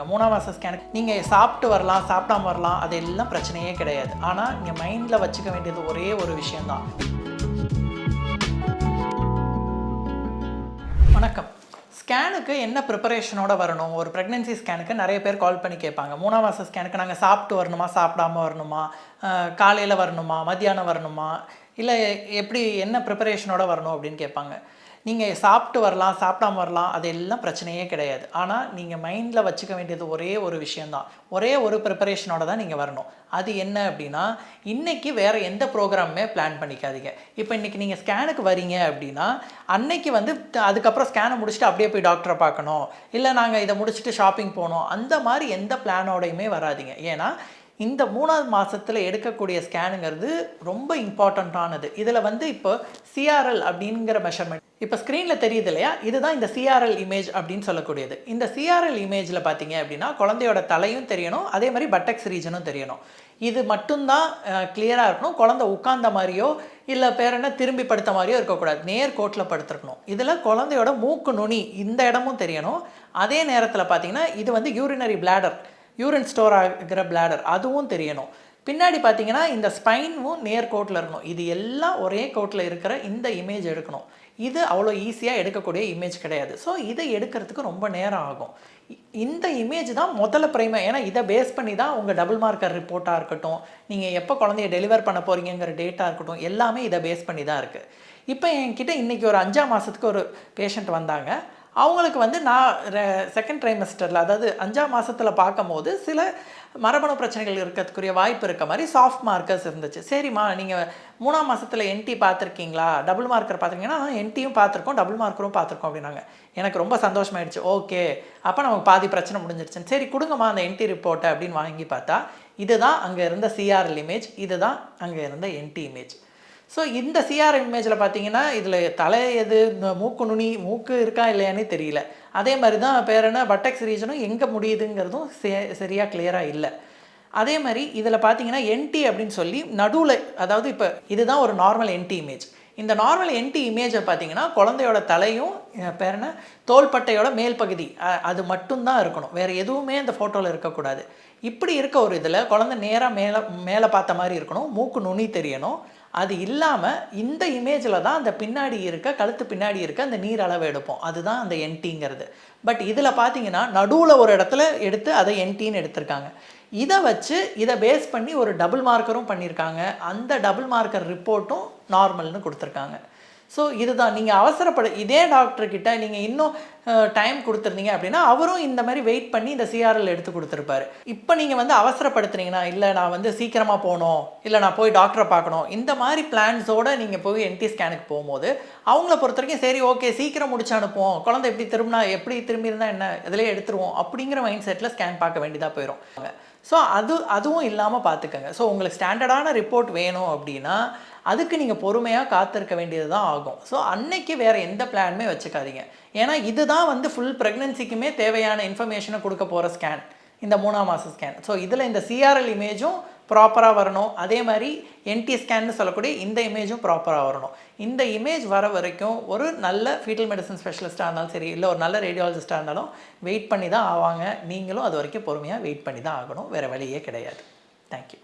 கேட்பாங்க மூணாம் மாத ஸ்கேனுக்கு நீங்கள் சாப்பிட்டு வரலாம் சாப்பிடாம வரலாம் அது எல்லாம் பிரச்சனையே கிடையாது. ஆனால் நீங்கள் மைண்டில் வச்சுக்க வேண்டியது ஒரே ஒரு விஷயந்தான் வணக்கம். ஸ்கேனுக்கு என்ன ப்ரிப்பரேஷனோட வரணும்? ஒரு ப்ரெக்னென்சி ஸ்கேனுக்கு நிறைய பேர் கால் பண்ணி கேட்பாங்க. மூணாம் மாத ஸ்கேனுக்கு நாங்கள் சாப்பிட்டு வரணுமா சாப்பிடாம வரணுமா? காலையில் வரணுமா மத்தியானம் வரணுமா? இல்லை எப்படி என்ன ப்ரிப்பரேஷனோட வரணும் அப்படின்னு கேட்பாங்க. நீங்கள் சாப்பிட்டு வரலாம் சாப்பிடாம வரலாம் அது எல்லாம் பிரச்சனையே கிடையாது. ஆனால் நீங்கள் மைண்டில் வச்சுக்க வேண்டியது ஒரே ஒரு விஷயந்தான் ஒரே ஒரு ப்ரிப்பரேஷனோட தான் நீங்கள் வரணும். அது என்ன அப்படின்னா இன்றைக்கி வேறு எந்த ப்ரோக்ராமுமே பிளான் பண்ணிக்காதீங்க. இப்போ இன்றைக்கி நீங்கள் ஸ்கேனுக்கு வரீங்க அப்படின்னா அன்னைக்கு வந்து அதுக்கப்புறம் ஸ்கேனை முடிச்சுட்டு அப்படியே போய் டாக்டரை பார்க்கணும். இல்லை நாங்கள் இதை முடிச்சுட்டு ஷாப்பிங் போகணும். அந்த மாதிரி எந்த பிளானோடையுமே வராதீங்க. ஏன்னா இந்த மூணாவது மாதத்தில் எடுக்கக்கூடிய ஸ்கேனுங்கிறது ரொம்ப இம்பார்ட்டண்ட்டானது இதில் வந்து இப்போ சிஆர்எல் அப்படிங்கிற மெஷர்மெண்ட் இப்போ ஸ்க்ரீனில் தெரியுது இல்லையா? இதுதான் இந்த சிஆர்எல் இமேஜ் அப்படின்னு சொல்லக்கூடியது. இந்த சிஆர்எல் இமேஜில் பார்த்தீங்க அப்படின்னா குழந்தையோட தலையும் தெரியணும் அதே மாதிரி பட்டக்ஸ் ரீஜனும் தெரியணும். இது மட்டும்தான் கிளியராக இருக்கணும். குழந்தை உட்கார்ந்த மாதிரியோ இல்லை பேர் என்ன திரும்பி படுத்த மாதிரியோ இருக்கக்கூடாது. நேர் கோட்டில் படுத்துருக்கணும். இதில் குழந்தையோட மூக்கு நுனி இந்த இடமும் தெரியணும். அதே நேரத்தில் பார்த்தீங்கன்னா இது வந்து யூரினரி பிளாடர் யூரின் ஸ்டோர் ஆகிற பிளாடர் அதுவும் தெரியணும். பின்னாடி பார்த்தீங்கன்னா இந்த ஸ்பைனும் நேர் கோட்டில் இருக்கணும். இது எல்லாம் ஒரே கோட்டில் இருக்கிற இந்த இமேஜ் எடுக்கணும். இது அவ்வளோ ஈஸியாக எடுக்கக்கூடிய இமேஜ் கிடையாது. ஸோ இதை எடுக்கிறதுக்கு ரொம்ப நேரம் ஆகும். இந்த இமேஜ் தான் முதல்ல பிரைமர் ஏன்னா இதை பேஸ் பண்ணி தான் உங்கள் டபுள் மார்க்கர் ரிப்போர்ட்டாக இருக்கட்டும். நீங்கள் எப்போ குழந்தைய டெலிவர் பண்ண போகிறீங்கிற டேட்டாக இருக்கட்டும். எல்லாமே இதை பேஸ் பண்ணி தான் இருக்குது இப்போ என்கிட்ட இன்றைக்கி ஒரு அஞ்சாம் மாதத்துக்கு ஒரு பேஷண்ட் வந்தாங்க. அவங்களுக்கு வந்து நான் செகண்ட் ட்ரைமஸ்டரில் அதாவது அஞ்சாம் மாதத்தில் பார்க்கும்போது சில மரபணு பிரச்சனைகள் இருக்கிறதுக்குரிய வாய்ப்பு இருக்க மாதிரி சாஃப்ட் மார்க்கர்ஸ் இருந்துச்சு. சரிம்மா நீங்கள் மூணாம் மாதத்தில் என்டி பார்த்துருக்கீங்களா? டபுள் மார்க்கர் பார்த்துருக்கீங்கன்னா என்டியும் பார்த்துருக்கோம் டபுள் மார்க்கரும் பார்த்துருக்கோம் அப்படின்னாங்க. எனக்கு ரொம்ப சந்தோஷமாயிடுச்சு. ஓகே அப்போ நமக்கு பாதி பிரச்சனை முடிஞ்சிருச்சுன்னு. சரி கொடுங்கம்மா அந்த என்டி ரிப்போர்ட்டை அப்படின்னு வாங்கி பார்த்தா இதுதான் அங்கே இருந்த சிஆர்எல் இமேஜ் இதுதான் அங்கே இருந்த என்டி இமேஜ் ஸோ இந்த சிஆர் இமேஜில் பார்த்தீங்கன்னா இதில் தலை எது இந்த மூக்கு நுனி மூக்கு இருக்கா இல்லையானே தெரியல. அதே மாதிரி தான் பேர் என்ன? பட்டெக்ஸ் ரீஜனும் எங்கே முடியுதுங்கிறதும் சே- கிளியராக இல்லை. அதே மாதிரி இதில் பார்த்தீங்கன்னா என்டி அப்படின்னு சொல்லி நடுவில் அதாவது இப்போ இதுதான் ஒரு நார்மல் என்டி இமேஜ் இந்த நார்மல் என்டி இமேஜை பார்த்தீங்கன்னா குழந்தையோட தலையும் பேர் என்ன? தோள்பட்டையோட மேல் பகுதி. அது மட்டும்தான் இருக்கணும். வேறு எதுவுமே அந்த ஃபோட்டோவில் இருக்கக்கூடாது. இப்படி இருக்க ஒரு இதில் குழந்தை நேராக மேலே மேலே பார்த்த மாதிரி இருக்கணும். மூக்கு நுனி தெரியணும். அது இல்லாமல் இந்த இமேஜில் தான் அந்த பின்னாடி இருக்க கழுத்து பின்னாடி இருக்க அந்த நீர் அளவு எடுப்போம். அதுதான் அந்த என்டிங்கிறது பட் இதில் பார்த்தீங்கன்னா நடுவில் ஒரு இடத்துல எடுத்து அதை என்டின்னு எடுத்திருக்காங்க. இதை வச்சு இதை பேஸ் பண்ணி ஒரு டபுள் மார்க்கரும் பண்ணியிருக்காங்க. அந்த டபுள் மார்க்கர் ரிப்போர்ட்டும் நார்மல்னு கொடுத்துருக்காங்க. ஸோ இதுதான். நீங்கள் அவசரப்பட இதே டாக்டர்கிட்ட நீங்கள் இன்னும் டைம் கொடுத்துருந்தீங்க அப்படின்னா அவரும் இந்த மாதிரி வெயிட் பண்ணி இந்த சிஆர்எல் எடுத்து கொடுத்துருப்பாரு. இப்போ நீங்கள் வந்து அவசரப்படுத்துனீங்கன்னா இல்லை நான் வந்து சீக்கிரமாக போகணும். இல்லை நான் போய் டாக்டரை பார்க்கணும். இந்த மாதிரி பிளான்ஸோடு நீங்கள் போய் என்டி ஸ்கேனுக்கு போகும்போது அவங்கள பொறுத்த வரைக்கும் சரி ஓகே சீக்கிரம் முடிச்சு அனுப்புவோம். குழந்தை எப்படி திரும்பினா எப்படி திரும்பி இருந்தால் என்ன? இதிலே எடுத்துருவோம். அப்படிங்கிற மைண்ட் செட்டில் ஸ்கேன் பார்க்க வேண்டியதாக போயிடும் ஸோ அது அதுவும் இல்லாமல் பார்த்துக்கங்க ஸோ உங்களுக்கு ஸ்டாண்டர்டான ரிப்போர்ட் வேணும் அப்படின்னா அதுக்கு நீங்கள் பொறுமையாக காத்திருக்க வேண்டியது தான் ஆகும். ஸோ அன்னைக்கு வேறு எந்த பிளானுமே வச்சுக்காதீங்க. ஏன்னா இதுதான் வந்து ஃபுல் ப்ரெக்னென்சிக்குமே தேவையான இன்ஃபர்மேஷனை கொடுக்க போகிற ஸ்கேன் இந்த மூணாம் மாத ஸ்கேன் ஸோ இதில் இந்த சிஆர்எல் இமேஜும் ப்ராப்பராக வரணும். அதே மாதிரி என்டி ஸ்கேன்னு சொல்லக்கூடிய இந்த இமேஜும் ப்ராப்பராக வரணும். இந்த இமேஜ் வர வரைக்கும் ஒரு நல்ல ஃபீட்டல் மெடிசன் ஸ்பெஷலிஸ்ட்டாக இருந்தாலும் சரி இல்லை ஒரு நல்ல ரேடியாலஜிஸ்ட்டாக இருந்தாலும் வெயிட் பண்ணி தான் ஆவாங்க. நீங்களும் அது வரைக்கும் பொறுமையாக வெயிட் பண்ணி தான் ஆகணும். வேறு வழியே கிடையாது. தேங்க்யூ